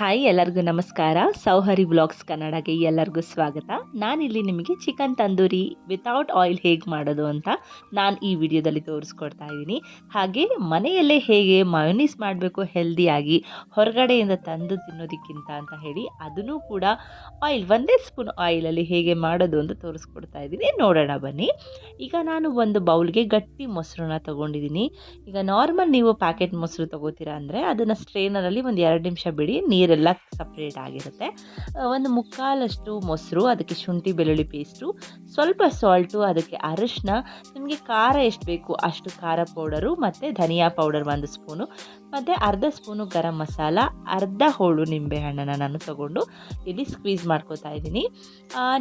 Hi, ಎಲ್ಲರಿಗೂ ನಮಸ್ಕಾರ. ಸೌಹರಿ blogs ಕನ್ನಡಗೆ ಎಲ್ಲರಿಗೂ ಸ್ವಾಗತ. ನಾನಿಲ್ಲಿ ನಿಮಗೆ ಚಿಕನ್ ತಂದೂರಿ ವಿತೌಟ್ ಆಯಿಲ್ ಹೇಗೆ ಮಾಡೋದು ಅಂತ ನಾನು ಈ ವಿಡಿಯೋದಲ್ಲಿ ತೋರಿಸ್ಕೊಡ್ತಾ ಇದ್ದೀನಿ. ಹಾಗೆ ಮನೆಯಲ್ಲೇ ಹೇಗೆ ಮಯೋನೀಸ್ ಮಾಡಬೇಕು ಹೆಲ್ದಿಯಾಗಿ ಹೊರಗಡೆಯಿಂದ ತಂದು ತಿನ್ನೋದಕ್ಕಿಂತ ಅಂತ ಹೇಳಿ ಅದನ್ನು ಕೂಡ ಆಯಿಲ್ ಒಂದೇ ಸ್ಪೂನ್ ಆಯಿಲಲ್ಲಿ ಹೇಗೆ ಮಾಡೋದು ಅಂತ ತೋರಿಸ್ಕೊಡ್ತಾ ಇದ್ದೀನಿ. ನೋಡೋಣ ಬನ್ನಿ. ಈಗ ನಾನು ಒಂದು ಬೌಲ್ಗೆ ಗಟ್ಟಿ ಮೊಸರನ್ನ ತೊಗೊಂಡಿದ್ದೀನಿ. ಈಗ ನಾರ್ಮಲ್ ನೀವು ಪ್ಯಾಕೆಟ್ ಮೊಸರು ತೊಗೋತೀರಾ ಅಂದರೆ ಅದನ್ನು ಸ್ಟ್ರೇನರಲ್ಲಿ ಒಂದು ಎರಡು ನಿಮಿಷ ಬಿಡಿ ನೀರೆಲ್ಲ ಸಪ್ರೇಟ್ ಆಗಿರುತ್ತೆ. ಒಂದು ಮುಕ್ಕಾಲಷ್ಟು ಮೊಸರು, ಅದಕ್ಕೆ ಶುಂಠಿ, ಬೆಳ್ಳುಳ್ಳಿ ಪೇಸ್ಟು ಸ್ವಲ್ಪ ಸಾಲ್ಟು ಅದಕ್ಕೆ ಅರಶಿನ, ನಿಮಗೆ ಖಾರ ಎಷ್ಟು ಬೇಕು ಅಷ್ಟು ಖಾರ ಪೌಡರು ಮತ್ತು ಧನಿಯಾ ಪೌಡರ್ ಒಂದು ಸ್ಪೂನು ಮತ್ತು ಅರ್ಧ ಸ್ಪೂನು ಗರಂ ಮಸಾಲ, ಅರ್ಧ ಹೋಳು ನಿಂಬೆಹಣ್ಣನ್ನು ನಾನು ತಗೊಂಡು ಇಲ್ಲಿ ಸ್ಕ್ವೀಸ್ ಮಾಡ್ಕೋತಾ ಇದ್ದೀನಿ.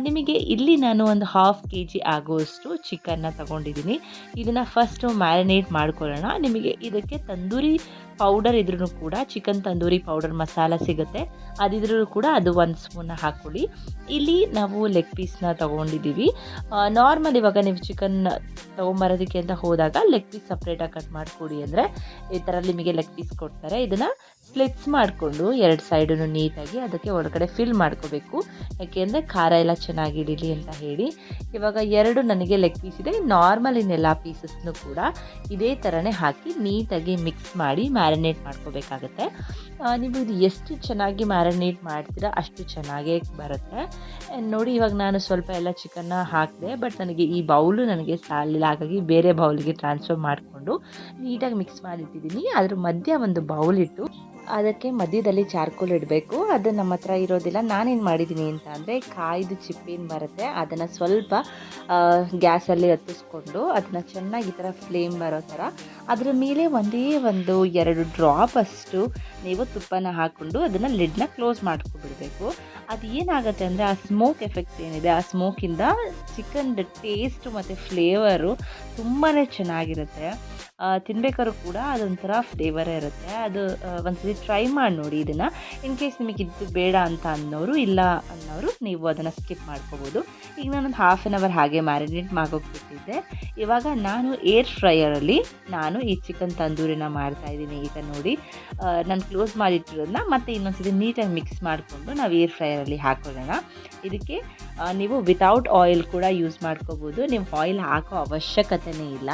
ನಿಮಗೆ ಇಲ್ಲಿ ನಾನು ಒಂದು ಹಾಫ್ ಕೆ ಜಿ ಆಗುವಷ್ಟು ಚಿಕನ್ನ ತಗೊಂಡಿದ್ದೀನಿ. ಇದನ್ನು ಫಸ್ಟು ಮ್ಯಾರಿನೇಟ್ ಮಾಡ್ಕೊಳ್ಳೋಣ. ನಿಮಗೆ ಇದಕ್ಕೆ ತಂದೂರಿ ಪೌಡರ್ ಇದ್ರೂ ಕೂಡ ಚಿಕನ್ ತಂದೂರಿ ಪೌಡರ್ ಮಸಾಲ ಸಿಗುತ್ತೆ. ಅದಿದ್ರೂ ಕೂಡ ಅದು ಒಂದು ಸ್ಪೂನ್ ಹಾಕ್ಕೊಳ್ಳಿ ಇಲ್ಲಿ ನಾವು ಲೆಗ್ ಪೀಸ್ನ ತೊಗೊಂಡಿದ್ದೀವಿ. ನಾರ್ಮಲ್ ಇವಾಗ ನೀವು ಚಿಕನ್ ತೊಗೊಂಬರೋದಕ್ಕೆ ಅಂತ ಹೋದಾಗ ಲೆಗ್ ಪೀಸ್ ಸಪ್ರೇಟಾಗಿ ಕಟ್ ಮಾಡಿಕೊಡಿ ಅಂದರೆ ಈ ಥರ ನಿಮಗೆ ಲೆಗ್ ಪೀಸ್ ಕೊಡ್ತಾರೆ. ಇದನ್ನು ಸ್ಲಿಪ್ಸ್ ಮಾಡಿಕೊಂಡು ಎರಡು ಸೈಡನ್ನು ನೀಟಾಗಿ ಅದಕ್ಕೆ ಒಳಗಡೆ ಫಿಲ್ ಮಾಡ್ಕೋಬೇಕು. ಯಾಕೆಂದರೆ ಖಾರ ಎಲ್ಲ ಚೆನ್ನಾಗಿ ಅಂತ ಹೇಳಿ. ಇವಾಗ ಎರಡು ನನಗೆ ಲೆಗ್ ಪೀಸ್ ಇದೆ. ನಾರ್ಮಲ್ ಇನ್ನೆಲ್ಲ ಪೀಸಸ್ನು ಕೂಡ ಇದೇ ಥರನೇ ಹಾಕಿ ನೀಟಾಗಿ ಮಿಕ್ಸ್ ಮಾಡಿ ಮ್ಯಾರಿನೇಟ್ ಮಾಡ್ಕೋಬೇಕಾಗತ್ತೆ. ನೀವು ಇದು ಎಷ್ಟು ಚೆನ್ನಾಗಿ ಮ್ಯಾರಿನೇಟ್ ಮಾಡ್ತೀರಾ ಅಷ್ಟು ಚೆನ್ನಾಗೇ ಬರುತ್ತೆ. ನೋಡಿ, ಇವಾಗ ನಾನು ಸ್ವಲ್ಪ ಎಲ್ಲ ಚಿಕನ್ನ ಹಾಕಿದೆ ಬಟ್ ನನಗೆ ಈ ಬೌಲು ನನಗೆ ಸಾಲಿಲ್ಲ ಹಾಗಾಗಿ ಬೇರೆ ಬೌಲ್ಗೆ ಟ್ರಾನ್ಸ್ಫರ್ ಮಾಡಿಕೊಂಡು ನೀಟಾಗಿ ಮಿಕ್ಸ್ ಮಾಡಿಟ್ಟಿದ್ದೀನಿ. ಅದ್ರ ಮಧ್ಯ ಒಂದು ಬೌಲ್ ಇಟ್ಟು ಅದಕ್ಕೆ ಮಧ್ಯದಲ್ಲಿ ಚಾರ್ಕೋಲ್ ಇಡಬೇಕು. ಅದು ನಮ್ಮ ಹತ್ರ ಇರೋದಿಲ್ಲ. ನಾನೇನು ಮಾಡಿದ್ದೀನಿ ಅಂತ ಅಂದರೆ ಕಾಯ್ದು ಚಿಪ್ಪೇನು ಬರುತ್ತೆ. ಅದನ್ನು ಸ್ವಲ್ಪ ಗ್ಯಾಸಲ್ಲಿ ಹತ್ತಿಸ್ಕೊಂಡು ಅದನ್ನು ಚೆನ್ನಾಗಿ ಈ ಥರ ಫ್ಲೇಮ್ ಬರೋ ಥರ ಅದರ ಮೇಲೆ ಒಂದೇ ಒಂದು ಎರಡು ಡ್ರಾಪ್ ಅಷ್ಟು ನೀವು ತುಪ್ಪನ ಹಾಕ್ಕೊಂಡು ಅದನ್ನು ಲಿಡ್ನ ಕ್ಲೋಸ್ ಮಾಡ್ಕೊಬಿಡಬೇಕು ಅದು ಏನಾಗುತ್ತೆ ಅಂದರೆ ಆ ಸ್ಮೋಕ್ ಎಫೆಕ್ಟ್ ಏನಿದೆ, ಆ ಸ್ಮೋಕಿಂದ ಚಿಕನ್ ಟೇಸ್ಟ್ ಮತ್ತು ಫ್ಲೇವರು ತುಂಬಾ ಚೆನ್ನಾಗಿರುತ್ತೆ. ತಿನ್ಬೇಕಾದ್ರೂ ಕೂಡ ಅದೊಂಥರ ಫ್ಲೇವರೇ ಇರುತ್ತೆ. ಅದು ಒಂದ್ಸರಿ ಟ್ರೈ ಮಾಡಿ ನೋಡಿ ಇದನ್ನು. ಇನ್ ಕೇಸ್ ನಿಮಗೆ ಇದು ಬೇಡ ಅಂತ ಅನ್ನೋರು ಇಲ್ಲ ಅನ್ನೋರು ನೀವು ಅದನ್ನು ಸ್ಕಿಪ್ ಮಾಡ್ಕೋಬೋದು. ಈಗ ನಾನೊಂದು ಹಾಫ್ ಆನ್ ಅವರ್ ಹಾಗೆ ಮ್ಯಾರಿನೇಟ್ ಮಾಡೋಗ್ಬಿಟ್ಟಿದ್ದೆ ಇವಾಗ ನಾನು ಏರ್ ಫ್ರೈಯರಲ್ಲಿ ನಾನು ಈ ಚಿಕನ್ ತಂದೂರಿನ ಮಾಡ್ತಾ ಇದ್ದೀನಿ. ಈಗ ನೋಡಿ ನಾನು ಕ್ಲೋಸ್ ಮಾಡಿಟ್ಟಿರೋದನ್ನ ಮತ್ತೆ ಇನ್ನೊಂದ್ಸತಿ ನೀಟಾಗಿ ಮಿಕ್ಸ್ ಮಾಡಿಕೊಂಡು ನಾವು ಏರ್ ಫ್ರೈಯರಲ್ಲಿ ಹಾಕೊಳ್ಳೋಣ. ಇದಕ್ಕೆ ನೀವು ವಿತೌಟ್ ಆಯಿಲ್ ಕೂಡ ಯೂಸ್ ಮಾಡ್ಕೋಬೋದು. ನೀವು ಆಯಿಲ್ ಹಾಕೋ ಅವಶ್ಯಕತೆನೇ ಇಲ್ಲ.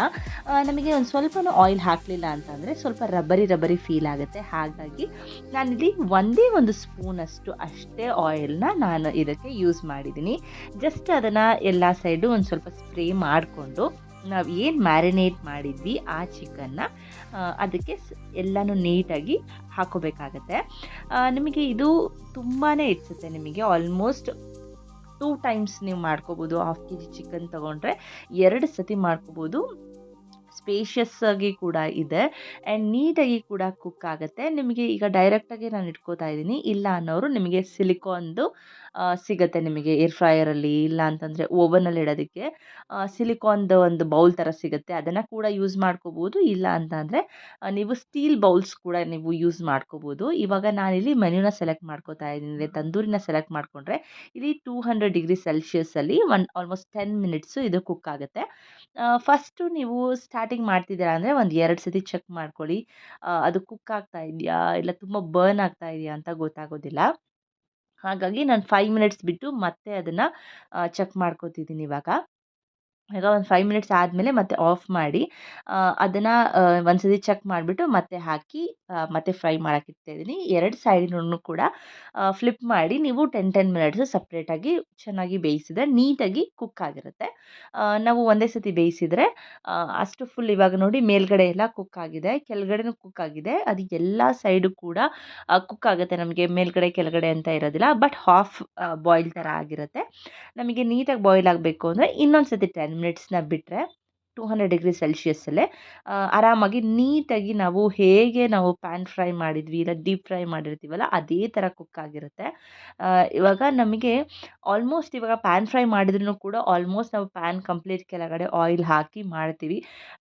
ನಮಗೆ ಒಂದು ಸ್ವಲ್ಪನೂ ಆಯಿಲ್ ಹಾಕಲಿಲ್ಲ ಅಂತಂದರೆ ಸ್ವಲ್ಪ ರಬ್ಬರಿ ರಬ್ಬರಿ ಫೀಲ್ ಆಗುತ್ತೆ. ಹಾಗಾಗಿ ನಾನಿಲ್ಲಿ ಒಂದೇ ಒಂದು ಸ್ಪೂನಷ್ಟು ಅಷ್ಟೇ ಆಯಿಲ್ನ ನಾನು ಇದಕ್ಕೆ ಯೂಸ್ ಮಾಡಿದ್ದೀನಿ. ಜಸ್ಟ್ ಅದನ್ನು ಎಲ್ಲ ಸೈಡು ಒಂದು ಸ್ವಲ್ಪ ಸ್ಪ್ರೇ ಮಾಡಿಕೊಂಡು ನಾವು ಏನು ಮ್ಯಾರಿನೇಟ್ ಮಾಡಿದ್ವಿ ಆ ಚಿಕನ್ನ ಅದಕ್ಕೆ ಎಲ್ಲನೂ ನೀಟಾಗಿ ಹಾಕೋಬೇಕಾಗತ್ತೆ. ನಿಮಗೆ ಇದು ತುಂಬಾ ಹೆಚ್ಚುತ್ತೆ ನಿಮಗೆ. ಆಲ್ಮೋಸ್ಟ್ ಟೂ ಟೈಮ್ಸ್ ನೀವು ಮಾಡ್ಕೋಬೋದು. ಹಾಫ್ ಕೆ ಜಿ ಚಿಕನ್ ತೊಗೊಂಡ್ರೆ ಎರಡು ಸತಿ ಮಾಡ್ಕೋಬೋದು. ಸ್ಪೇಷಿಯಸ್ ಆಗಿ ಕೂಡ ಇದೆ ಆ್ಯಂಡ್ ನೀಟಾಗಿ ಕೂಡ ಕುಕ್ ಆಗುತ್ತೆ. ನಿಮಗೆ ಈಗ ಡೈರೆಕ್ಟಾಗಿ ನಾನು ಇಟ್ಕೋತಾ ಇದ್ದೀನಿ. ಇಲ್ಲ ಅನ್ನೋರು ನಿಮಗೆ ಸಿಲಿಕಾನ್ದು ಸಿಗುತ್ತೆ ನಿಮಗೆ ಏರ್ ಫ್ರೈಯರಲ್ಲಿ ಇಲ್ಲ ಅಂತಂದರೆ ಓವನಲ್ಲಿ ಇಡೋದಕ್ಕೆ. ಸಿಲಿಕಾನ್ದು ಒಂದು ಬೌಲ್ ಥರ ಸಿಗುತ್ತೆ. ಅದನ್ನು ಕೂಡ ಯೂಸ್ ಮಾಡ್ಕೋಬೋದು. ಇಲ್ಲ ಅಂತಂದರೆ ನೀವು ಸ್ಟೀಲ್ ಬೌಲ್ಸ್ ಕೂಡ ನೀವು ಯೂಸ್ ಮಾಡ್ಕೋಬೋದು. ಇವಾಗ ನಾನಿಲ್ಲಿ ಮೆನ್ಯೂನ ಸೆಲೆಕ್ಟ್ ಮಾಡ್ಕೋತಾ ಇದ್ದೀನಿ. ತಂದೂರಿನ ಸೆಲೆಕ್ಟ್ ಮಾಡಿಕೊಂಡ್ರೆ ಇಲ್ಲಿ ಟೂ ಹಂಡ್ರೆಡ್ ಡಿಗ್ರಿ ಸೆಲ್ಸಿಯಸ್ಸಲ್ಲಿ ಒನ್ ಆಲ್ಮೋಸ್ಟ್ ಟೆನ್ ಮಿನಿಟ್ಸು ಇದು ಕುಕ್ ಆಗುತ್ತೆ. ಫಸ್ಟು ನೀವು ಸ್ಟಾರ್ಟಿಂಗ್ ಮಾಡ್ತಿದ್ದೀರಾ ಅಂದರೆ ಒಂದು ಎರಡು ಸತಿ ಚೆಕ್ ಮಾಡ್ಕೊಳ್ಳಿ. ಅದು ಕುಕ್ ಆಗ್ತಾ ಇದೆಯಾ? ಇಲ್ಲ ತುಂಬ ಬರ್ನ್ ಆಗ್ತಾ ಇದೆಯಾ ಅಂತ ಗೊತ್ತಾಗೋದಿಲ್ಲ. ಹಾಗಾಗಿ ನಾನು ಫೈವ್ ಮಿನಿಟ್ಸ್ ಬಿಟ್ಟು ಮತ್ತೆ ಅದನ್ನು ಚೆಕ್ ಮಾಡ್ಕೊತಿದ್ದೀನಿ ಇವಾಗ. ಈಗ ಒಂದು ಫೈವ್ ಮಿನಿಟ್ಸ್ ಆದಮೇಲೆ ಮತ್ತೆ ಆಫ್ ಮಾಡಿ ಅದನ್ನು ಒಂದ್ಸತಿ ಚೆಕ್ ಮಾಡಿಬಿಟ್ಟು ಮತ್ತೆ ಹಾಕಿ ಮತ್ತೆ ಫ್ರೈ ಮಾಡೋಕೆ ಇಡ್ತಾಯಿದ್ದೀನಿ ಎರಡು ಸೈಡಿನೂ ಕೂಡ ಫ್ಲಿಪ್ ಮಾಡಿ ನೀವು ಟೆನ್ ಟೆನ್ ಮಿನಿಟ್ಸ್ ಸಪ್ರೇಟಾಗಿ ಚೆನ್ನಾಗಿ ಬೇಯಿಸಿದ್ರೆ ನೀಟಾಗಿ ಕುಕ್ ಆಗಿರುತ್ತೆ. ನಾವು ಒಂದೇ ಸತಿ ಬೇಯಿಸಿದರೆ ಅಷ್ಟು ಫುಲ್ ಇವಾಗ ನೋಡಿ ಮೇಲ್ಗಡೆ ಎಲ್ಲ ಕುಕ್ ಆಗಿದೆ, ಕೆಳಗಡೆನೂ ಕುಕ್ ಆಗಿದೆ. ಅದು ಎಲ್ಲ ಸೈಡು ಕೂಡ ಕುಕ್ ಆಗುತ್ತೆ ನಮಗೆ ಮೇಲ್ಗಡೆ ಕೆಳಗಡೆ ಅಂತ ಇರೋದಿಲ್ಲ. ಬಟ್ ಹಾಫ್ ಬಾಯ್ಲ್ ಥರ ಆಗಿರುತ್ತೆ. ನಮಗೆ ನೀಟಾಗಿ ಬಾಯ್ಲ್ ಆಗಬೇಕು ಅಂದರೆ ಇನ್ನೊಂದು ಸತಿ ಟೆನ್ ಮಿನಿಟ್ಸ್ನ ಬಿಟ್ಟರೆ ಟೂ ಹಂಡ್ರೆಡ್ ಡಿಗ್ರಿ ಸೆಲ್ಸಿಯಸ್ಸಲ್ಲೇ ಆರಾಮಾಗಿ ನೀಟಾಗಿ ನಾವು ಹೇಗೆ ನಾವು ಪ್ಯಾನ್ ಫ್ರೈ ಮಾಡಿದ್ವಿ ಇಲ್ಲ ಡೀಪ್ ಫ್ರೈ ಮಾಡಿರ್ತೀವಲ್ಲ ಅದೇ ಥರ ಕುಕ್ ಆಗಿರುತ್ತೆ. ಇವಾಗ ನಮಗೆ ಆಲ್ಮೋಸ್ಟ್ ಇವಾಗ ಪ್ಯಾನ್ ಫ್ರೈ ಮಾಡಿದ್ರೂ ಕೂಡ ಆಲ್ಮೋಸ್ಟ್ ನಾವು ಪ್ಯಾನ್ ಕಂಪ್ಲೀಟ್ ಕೆಳಗಡೆ ಆಯಿಲ್ ಹಾಕಿ ಮಾಡ್ತೀವಿ.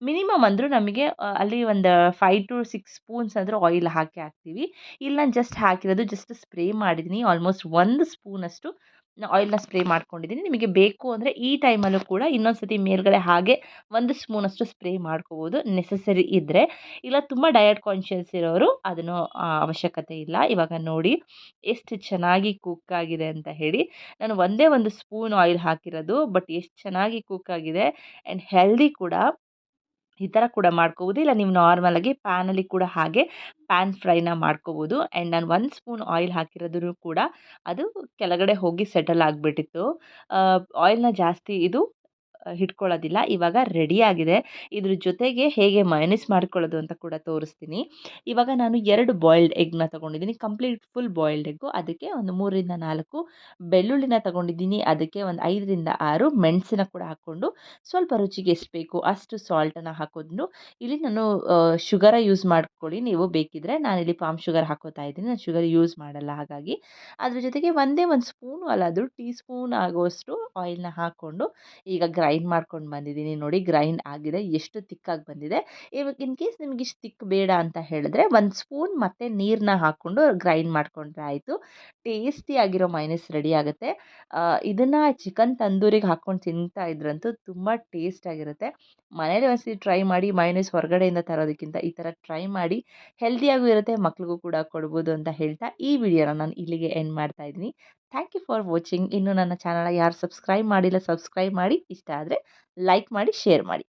ಮಿನಿಮಮ್ ಅಂದರೂ ನಮಗೆ ಅಲ್ಲಿ ಒಂದು ಫೈವ್ ಟು ಸಿಕ್ಸ್ ಸ್ಪೂನ್ಸ್ ಅಂದರೂ ಆಯಿಲ್ ಹಾಕಿ ಹಾಕ್ತೀವಿ. ಇಲ್ಲ ನಾನು ಜಸ್ಟ್ ಹಾಕಿರೋದು ಜಸ್ಟ್ ಸ್ಪ್ರೇ ಮಾಡಿದ್ದೀನಿ. ಆಲ್ಮೋಸ್ಟ್ ಒಂದು ಸ್ಪೂನಷ್ಟು ಆಯಿಲ್ನ ಸ್ಪ್ರೇ ಮಾಡ್ಕೊಂಡಿದ್ದೀನಿ. ನಿಮಗೆ ಬೇಕು ಅಂದರೆ ಈ ಟೈಮಲ್ಲೂ ಕೂಡ ಇನ್ನೊಂದು ಸತಿ ಮೇಲ್ಗಡೆ ಹಾಗೆ ಸ್ಪೂನಷ್ಟು ಸ್ಪ್ರೇ ಮಾಡ್ಕೋಬೋದು ನೆಸಸರಿ ಇದ್ದರೆ ಇಲ್ಲ ತುಂಬ ಡಯಟ್ ಕಾನ್ಷಿಯಸ್ ಇರೋರು ಅದನ್ನು ಅವಶ್ಯಕತೆ ಇಲ್ಲ. ಇವಾಗ ನೋಡಿ ಎಷ್ಟು ಚೆನ್ನಾಗಿ ಕುಕ್ ಆಗಿದೆ ಅಂತ ಹೇಳಿ. ನಾನು ಒಂದೇ ಒಂದು ಸ್ಪೂನ್ ಆಯಿಲ್ ಹಾಕಿರೋದು, ಬಟ್ ಎಷ್ಟು ಚೆನ್ನಾಗಿ ಕುಕ್ ಆಗಿದೆ ಆ್ಯಂಡ್ ಹೆಲ್ದಿ ಕೂಡ. ಈ ಥರ ಕೂಡ ಮಾಡ್ಕೋಬೋದು. ಇಲ್ಲ ನೀವು ನಾರ್ಮಲಾಗಿ ಪ್ಯಾನಲ್ಲಿ ಕೂಡ ಹಾಗೆ ಪ್ಯಾನ್ ಫ್ರೈನ ಮಾಡ್ಕೋಬೋದು. ಆ್ಯಂಡ್ ನಾನು ಒಂದು ಸ್ಪೂನ್ ಆಯಿಲ್ ಹಾಕಿರೋದನ್ನು ಕೂಡ ಅದು ಕೆಳಗಡೆ ಹೋಗಿ ಸೆಟಲ್ ಆಗಿಬಿಟ್ಟಿತ್ತು. ಆಯಿಲ್ನ ಜಾಸ್ತಿ ಇದು ಹಿಡ್ಕೊಳ್ಳೋದಿಲ್ಲ. ಇವಾಗ ರೆಡಿಯಾಗಿದೆ ಇದ್ರ ಜೊತೆಗೆ ಹೇಗೆ ಮಯನೀಸ್ ಮಾಡ್ಕೊಳ್ಳೋದು ಅಂತ ಕೂಡ ತೋರಿಸ್ತೀನಿ. ಇವಾಗ ನಾನು ಎರಡು ಬಾಯ್ಲ್ಡ್ ಎಗ್ನ ತೊಗೊಂಡಿದ್ದೀನಿ. ಕಂಪ್ಲೀಟ್ ಫುಲ್ ಬಾಯ್ಲ್ಡ್ ಎಗ್ಗು ಅದಕ್ಕೆ ಒಂದು ಮೂರರಿಂದ ನಾಲ್ಕು ಬೆಳ್ಳುಳ್ಳಿನ ತೊಗೊಂಡಿದ್ದೀನಿ. ಅದಕ್ಕೆ ಒಂದು ಐದರಿಂದ ಆರು ಮೆಣಸಿನ ಕೂಡ ಹಾಕ್ಕೊಂಡು ಸ್ವಲ್ಪ ರುಚಿಗೆ ಎಷ್ಟು ಬೇಕು ಅಷ್ಟು ಸಾಲ್ಟನ್ನು ಹಾಕೋದು ಇಲ್ಲಿ ನಾನು ಶುಗರ ಯೂಸ್ ಮಾಡ್ಕೊಳ್ಳಿ. ನೀವು ಬೇಕಿದ್ದರೆ ನಾನಿಲ್ಲಿ ಪಾಮ್ ಶುಗರ್ ಹಾಕೋತಾ ಇದ್ದೀನಿ. ನಾನು ಶುಗರ್ ಯೂಸ್ ಮಾಡಲ್ಲ ಹಾಗಾಗಿ. ಅದ್ರ ಜೊತೆಗೆ ಒಂದೇ ಒಂದು ಸ್ಪೂನು ಅಲ್ಲ ಅದು ಟೀ ಸ್ಪೂನ್ ಆಗುವಷ್ಟು ಆಯಿಲ್ನ ಹಾಕ್ಕೊಂಡು ಈಗ ಗ್ರೈಂಡ್ ಮಾಡ್ಕೊಂಡು ಬಂದಿದ್ದೀನಿ. ನೋಡಿ ಗ್ರೈಂಡ್ ಆಗಿದೆ. ಎಷ್ಟು ತಿಕ್ಕಾಗಿ ಬಂದಿದೆ. ಇವಾಗ ಇನ್ ಕೇಸ್ ನಿಮ್ಗೆ ಇಷ್ಟು ತಿಕ್ ಬೇಡ ಅಂತ ಹೇಳಿದ್ರೆ ಒಂದು ಸ್ಪೂನ್ ಮತ್ತು ನೀರನ್ನ ಹಾಕ್ಕೊಂಡು ಗ್ರೈಂಡ್ ಮಾಡ್ಕೊಂಡ್ರೆ ಆಯಿತು. ಟೇಸ್ಟಿಯಾಗಿರೋ ಮೈನಸ್ ರೆಡಿ ಆಗುತ್ತೆ. ಇದನ್ನು ಚಿಕನ್ ತಂದೂರಿಗೆ ಹಾಕ್ಕೊಂಡು ತಿಂತಾ ಇದ್ರಂತೂ ತುಂಬ ಟೇಸ್ಟಾಗಿರುತ್ತೆ ಮನೇಲಿ ಒಂದ್ಸತಿ ಟ್ರೈ ಮಾಡಿ ಮೈನಸ್ ಹೊರಗಡೆಯಿಂದ ತರೋದಕ್ಕಿಂತ ಈ ಥರ ಟ್ರೈ ಮಾಡಿ ಹೆಲ್ದಿಯಾಗೂ ಇರುತ್ತೆ, ಮಕ್ಳಿಗೂ ಕೂಡ ಕೊಡ್ಬೋದು ಅಂತ ಹೇಳ್ತಾ ಈ ವಿಡಿಯೋನ ನಾನು ಇಲ್ಲಿಗೆ ಎಂಡ್ ಮಾಡ್ತಾ ಇದ್ದೀನಿ. Thank you for watching. ಇನ್ನು ನನ್ನ ಚಾನಲ್ ಯಾರು ಸಬ್ಸ್ಕ್ರೈಬ್ ಮಾಡಿಲ್ಲ ಸಬ್ಸ್ಕ್ರೈಬ್ ಮಾಡಿ. ಇಷ್ಟ ಆದರೆ ಲೈಕ್ ಮಾಡಿ, ಶೇರ್ ಮಾಡಿ.